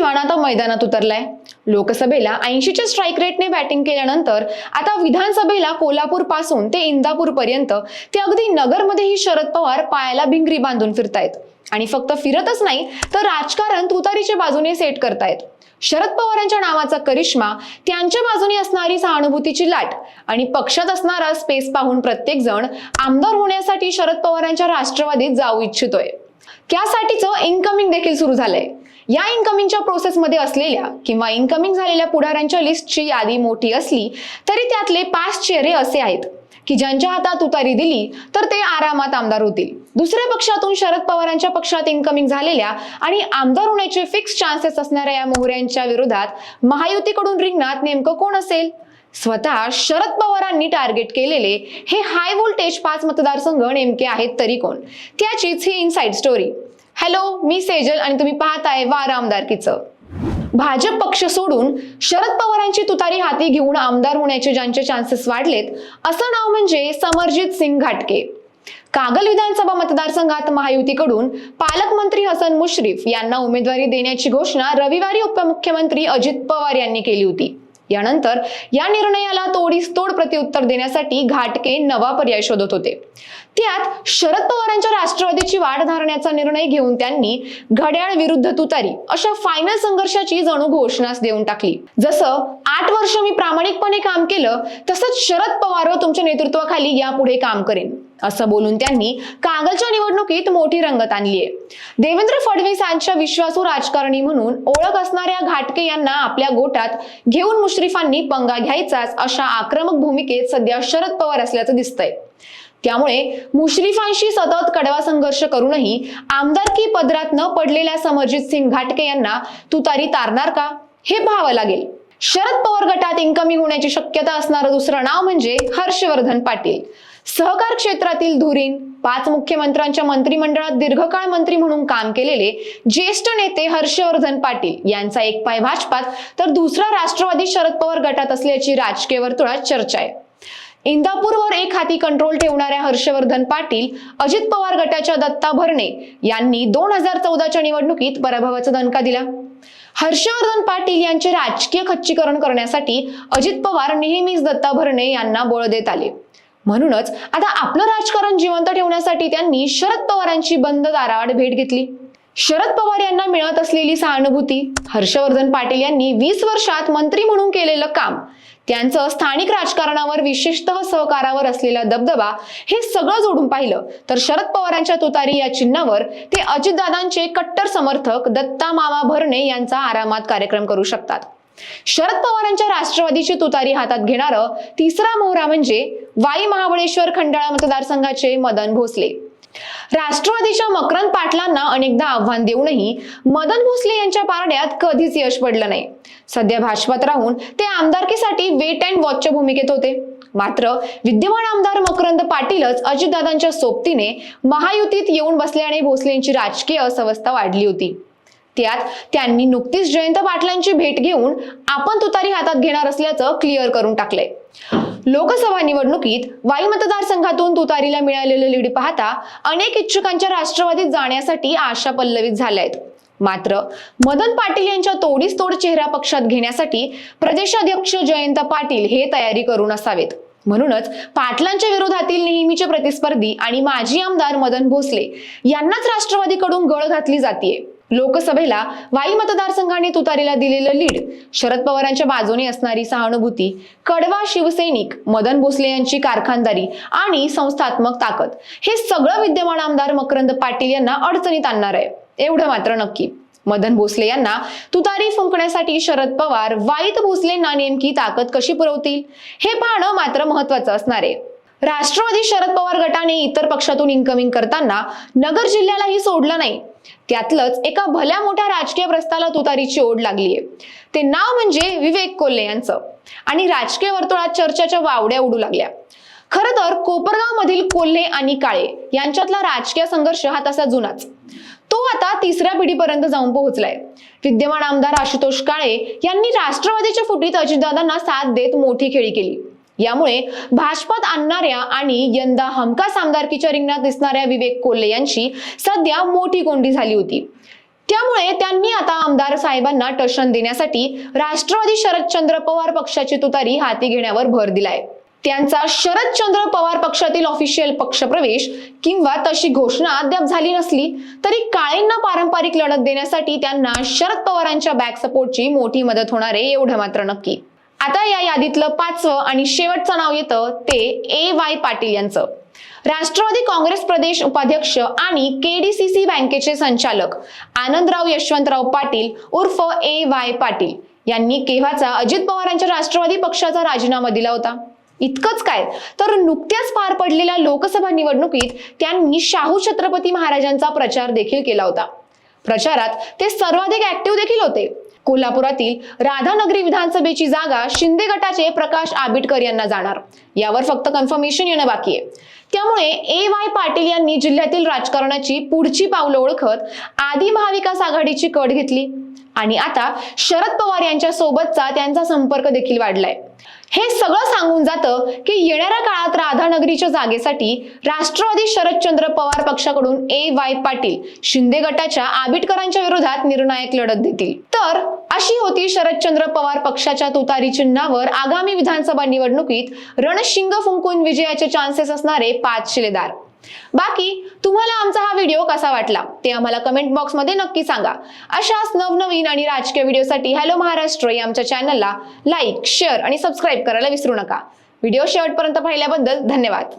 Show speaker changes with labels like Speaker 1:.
Speaker 1: चव्हाण आता मैदानात उतरलाय. लोकसभेला ऐंशीच्या स्ट्राईक रेटने बॅटिंग केल्यानंतर आता विधानसभेला कोल्हापूरपासून ते इंदापूर पर्यंत ते अगदी नगरमध्येही शरद पवार पायाला भिंगरी बांधून फिरतायत. आणि फक्त फिरतच नाही तर राजकारण तुतारीच्या बाजूने सेट करतायत. शरद पवारांच्या नावाचा करिश्मा त्यांच्या बाजूने असणारी सहानुभूतीची लाट आणि पक्षात असणारा स्पेस पाहून प्रत्येक जण आमदार होण्यासाठी शरद पवारांच्या राष्ट्रवादीत जाऊ इच्छितोय. त्यासाठीचं इन्कमिंग देखील सुरू झालंय. या इन्कमिंगच्या प्रोसेसमध्ये असलेल्या किंवा इन्कमिंग झालेल्या पुढाऱ्यांच्या लिस्टची यादी मोठी असली तरी त्यातले पाच चेहरे असे आहेत की ज्यांच्या हातात उतारी दिली तर ते आरामात आमदार होतील. दुसऱ्या पक्षातून शरद पवारांच्या पक्षात इन्कमिंग झालेल्या आणि आमदार होण्याचे फिक्स चान्सेस असणाऱ्या या मोहऱ्यांच्या विरोधात महायुतीकडून रिंगणात नेमकं कोण असेल? स्वतः शरद पवारांनी टार्गेट केलेले हे हाय व्होल्टेज पाच मतदारसंघ नेमके आहेत तरी कोण? त्याचीच ही इनसाइड स्टोरी हॅलो मी सेजल आणि तुम्ही पाहताय वार आमदारकीचं. भाजप पक्ष सोडून शरद पवारांची तुतारी हाती घेऊन आमदार होण्याचे ज्यांचे चान्सेस वाढलेत असं नाव म्हणजे समरजित सिंग घाटके कागल विधानसभा मतदारसंघात महायुतीकडून पालकमंत्री हसन मुश्रीफ यांना उमेदवारी देण्याची घोषणा रविवारी उपमुख्यमंत्री अजित पवार यांनी केली होती. यानंतर या निर्णयाला तोडीस तोड प्रतिउत्तर देण्यासाठी घाटके नवा पर्याय शोधत होते. त्यात शरद पवारांच्या राष्ट्रवादीची वाढ धरण्याचा निर्णय घेऊन त्यांनी घड्याळ विरुद्ध तुतारी अशा फायनल संघर्षाची जणू घोषणाच देऊन टाकली. जसं आठ वर्ष मी प्रामाणिकपणे काम केलं तसंच शरद पवार तुमच्या नेतृत्वाखाली यापुढे काम करेन. असं बोलून त्यांनी कागलच्या निवडणुकीत मोठी रंगत आणली आहे देवेंद्र फडणवीस यांच्या विश्वासू राजकारणी म्हणून ओळख असणाऱ्या घाटके यांना आपल्या गोटात घेऊन मुश्रीफांनी पंगा घ्यायचाच अशा आक्रमक भूमिकेत सध्या शरद पवार असल्याचं दिसतंय. त्यामुळे मुश्रीफांशी सतत कडवा संघर्ष करूनही आमदारकी पदरात न पडलेल्या समरजित सिंग घाटके यांना तुतारी तारणार का? हे पाहावं लागेल. शरद पवार गटात इन्कमिंग होण्याची शक्यता असणारं दुसरं नाव म्हणजे हर्षवर्धन पाटील. सहकार क्षेत्रातील धुरीण पाच मुख्यमंत्र्यांच्या मंत्रिमंडळात दीर्घकाळ मंत्री म्हणून काम केलेले ज्येष्ठ नेते हर्षवर्धन पाटील यांचा एक पाय भाजपात तर दुसरा राष्ट्रवादी शरद पवार गटात असल्याची राजकीय वर्तुळात चर्चा आहे. इंदापूरवर एक हाती कंट्रोल ठेवणाऱ्या हर्षवर्धन पाटील अजित पवार गटाच्या दत्ता भरणे यांनी दोन हजार चौदाच्या निवडणुकीत पराभवाचा दणका दिला. हर्षवर्धन पाटील यांचे राजकीय खच्चीकरण करण्यासाठी अजित पवार नेहमीच दत्ता भरणे यांना बळ देत आले. म्हणूनच आता आपलं राजकारण जिवंत ठेवण्यासाठी त्यांनी शरद पवारांची बंद दाराआड भेट घेतली. शरद पवार यांना मिळत असलेली सहानुभूती हर्षवर्धन पाटील यांनी वीस वर्षात मंत्री म्हणून केलेलं काम त्यांचं स्थानिक राजकारणावर विशेषतः सहकारावर असलेला दबदबा हे सगळं जोडून पाहिलं तर शरद पवारांच्या तुतारी या चिन्हावर ते अजितदादांचे कट्टर समर्थक दत्ता मामा भरणे यांचा आरामात कार्यक्रम करू शकतात. शरद पवारांच्या राष्ट्रवादीची तुतारी हातात घेणारं तिसरा मोहरा म्हणजे वाई महाबळेश्वर खंडाळा मतदारसंघाचे मदन भोसले. राष्ट्रवादीच्या मकरंद पाटलांना अनेकदा आव्हान देऊनही मदन भोसले यांच्या पारड्यात कधीच यश पडलं नाही. सध्या भाजपात राहून ते आमदारकीसाठी वेट अँड वॉचच्या भूमिकेत होते. मात्र विद्यमान आमदार मकरंद पाटीलच अजितदादांच्या सोबतीने महायुतीत येऊन बसल्याने भोसलेंची राजकीय अस्वस्था वाढली होती. त्यात त्यांनी नुकतीच जयंत पाटलांची भेट घेऊन आपण तुतारी हातात घेणार असल्याचं क्लिअर करून टाकलंय. लोकसभा निवडणुकीत वाई मतदारसंघातून तुतारीला मिळालेलं लीड पाहता अनेक इच्छुकांच्या राष्ट्रवादीत जाण्यासाठी आशा पल्लवित झाल्या आहेत मात्र मदन पाटील यांच्या तोडीस तोड चेहरा पक्षात घेण्यासाठी प्रदेशाध्यक्ष जयंत पाटील हे तयारी करून असावेत. म्हणूनच पाटलांच्या विरोधातील नेहमीचे प्रतिस्पर्धी आणि माजी आमदार मदन भोसले यांनाच राष्ट्रवादीकडून गळ घातली जातीये. लोकसभेला वाई मतदारसंघाने तुतारीला दिलेलं लीड. शरद पवारांच्या बाजूने असणारी सहानुभूती कडवा शिवसैनिक मदन भोसले यांची कारखानदारी आणि संस्थात्मक ताकद. हे सगळं विद्यमान आमदार मकरंद पाटील यांना अडचणीत आणणार आहे. एवढं मात्र नक्की. मदन भोसले यांना तुतारी फुंकण्यासाठी शरद पवार वाईत भोसलेंना नेमकी ताकद कशी पुरवतील? हे पाहणं मात्र महत्वाचं असणार आहे. राष्ट्रवादी शरद पवार गटाने इतर पक्षातून इन्कमिंग करताना नगर जिल्ह्यालाही सोडलं नाही. त्यातलंच एका भल्या मोठ्या राजकीय प्रस्ताला तुतारीची ओढ लागलीये. ते नाव म्हणजे विवेक कोल्हे यांचं. आणि राजकीय वर्तुळात चर्चेच्या वावड्या उडू लागल्या. खर तर कोपरगाव मधील कोल्हे आणि काळे यांच्यातला राजकीय संघर्ष हा तसा जुनाच. तो आता तिसऱ्या पिढीपर्यंत जाऊन पोहोचलाय. विद्यमान आमदार आशुतोष काळे यांनी राष्ट्रवादीच्या फुटीत अजितदादांना साथ देत मोठी खेळी केली. यामुळे भाजपात आणणाऱ्या आणि यंदा हमखास आमदारकीच्या रिंगणात दिसणाऱ्या विवेक कोल्हे यांची सध्या मोठी कोंडी झाली होती. त्यामुळे त्यांनी आता आमदार साहेबांना टशन देण्यासाठी राष्ट्रवादी शरदचंद्र पवार पक्षाची तुतारी हाती घेण्यावर भर दिलाय. त्यांचा शरदचंद्र पवार पक्षातील ऑफिशियल पक्षप्रवेश किंवा तशी घोषणा अद्याप झाली नसली तरी काळेंना पारंपरिक लढत देण्यासाठी त्यांना शरद पवारांच्या बॅक सपोर्टची मोठी मदत होणार आहे एवढं मात्र नक्की. आता या यादीतलं पाचवं आणि शेवटचं नाव येतं ते ए वाय पाटील यांचं. राष्ट्रवादी काँग्रेस प्रदेश उपाध्यक्ष आणि केडीसीसी बँकेचे संचालक आनंदराव यशवंतराव पाटील उर्फ ए वाय पाटील. यांनी केव्हाचा? अजित पवारांच्या राष्ट्रवादी पक्षाचा राजीनामा दिला होता. इतकंच काय? तर नुकत्याच पार पडलेल्या लोकसभा निवडणुकीत त्यांनी शाहू छत्रपती महाराजांचा प्रचार देखील केला होता. प्रचारात ते सर्वाधिक ऍक्टिव्ह देखील होते. कोल्हापुरातील राधानगरी विधानसभेची जागा शिंदे गटाचे प्रकाश आबिटकर यांना जाणार. यावर फक्त कन्फर्मेशन येणं बाकी आहे. त्यामुळे ए वाय पाटील यांनी जिल्ह्यातील राजकारणाची पुढची पावलं ओळखत आदी महाविकास आघाडीची कट घेतली. आणि आता शरद पवार यांच्या सोबतचा त्यांचा संपर्क देखील वाढलाय. हे सगळं सांगून जातं की येणाऱ्या काळात राधानगरीच्या जागेसाठी राष्ट्रवादी शरदचंद्र पवार पक्षाकडून ए वाय पाटील शिंदे गटाच्या आबिटकरांच्या विरोधात निर्णायक लढत देतील. तर अशी होती शरदचंद्र पवार पक्षाच्या तुतारी चिन्हावर आगामी विधानसभा निवडणुकीत रणशिंग फुंकून विजयाचे चान्सेस असणारे पाच शिलेदार. बाकी तुम्हाला आमचा हा व्हिडिओ कसा वाटला ते आम्हाला कमेंट बॉक्समध्ये नक्की सांगा. अशाच नवनवीन आणि राजकीय व्हिडिओसाठी हॅलो महाराष्ट्र या आमच्या चॅनलला लाईक शेअर आणि सबस्क्राईब करायला विसरू नका. व्हिडिओ शेवटपर्यंत पाहिल्याबद्दल धन्यवाद.